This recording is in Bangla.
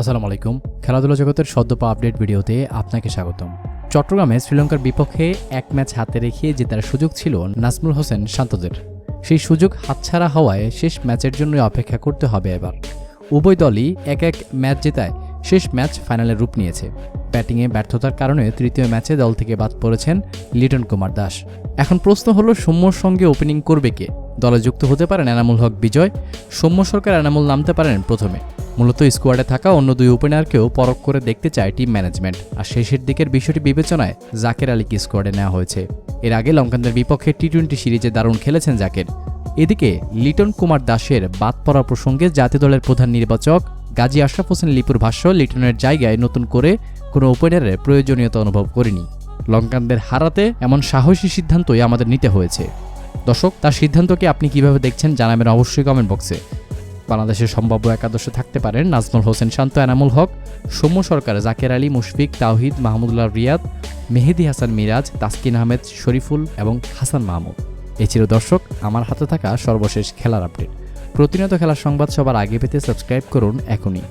আসসালামু আলাইকুম খেলাধুলা জগতের সদ্যপা আপডেট ভিডিওতে আপনাকে স্বাগতম। চট্টগ্রামে শ্রীলঙ্কার বিপক্ষে এক ম্যাচ হাতে রেখে জেতার সুযোগ ছিল নাজমুল হোসেন শান্তদের। সেই সুযোগ হাতছাড়া হওয়ায় শেষ ম্যাচের জন্য অপেক্ষা করতে হবে এবার। উভয় দলই এক এক ম্যাচ জেতায় শেষ ম্যাচ ফাইনালের রূপ নিয়েছে। ব্যাটিংয়ে ব্যর্থতার কারণে তৃতীয় ম্যাচে দল থেকে বাদ পড়েছেন লিটন কুমার দাস। এখন প্রশ্ন হলো, সৌম্যর সঙ্গে ওপেনিং করবে কে? দলে যুক্ত হতে পারেন এনামুল হক বিজয়, সৌম্য সরকার এনামুল নামতে পারেন প্রথমে। মূলত স্কোয়াডে থাকা অন্য দুই ওপেনারকেও পরখ করে দেখতে চায় টিম ম্যানেজমেন্ট। আর শেষের দিকের বিষয়টি বিবেচনায় জাকের আলীকে স্কোয়াডে নেওয়া হয়েছে। এর আগে লঙ্কানদের বিপক্ষে টি টোয়েন্টি সিরিজে দারুণ খেলেছেন জাকের। এদিকে লিটন কুমার দাসের বাদ পড়া প্রসঙ্গে জাতীয় দলের প্রধান নির্বাচক গাজী আশরাফ হোসেন লিপুর ভাষ্য লিটনের জায়গায় নতুন করে কোনো ওপেনারের প্রয়োজনীয়তা অনুভব করিনি। লঙ্কানদের হারাতে এমন সাহসী সিদ্ধান্তই আমাদের নিতে হয়েছে। দর্শক, তার সিদ্ধান্তকে আপনি কীভাবে দেখছেন জানাবেন অবশ্যই কমেন্ট বক্সে বাংলাদেশের সম্ভাব্য একাদশে থাকতে পারেন নাজমুল হোসেন শান্ত, এনামুল হক, সৌম্য সরকার, জাকের আলী, মুশফিক, তাওহিদ, মাহমুদুল্লাহ রিয়াদ, মেহেদি হাসান মিরাজ, তাসকিন আহমেদ, শরীফুল এবং হাসান মাহমুদ। এই ছিল দর্শক, আমার হাতে থাকা সর্বশেষ খেলার আপডেট। প্রতিনিয়ত খেলার সংবাদ সবার আগে পেতে সাবস্ক্রাইব করুন এখনই।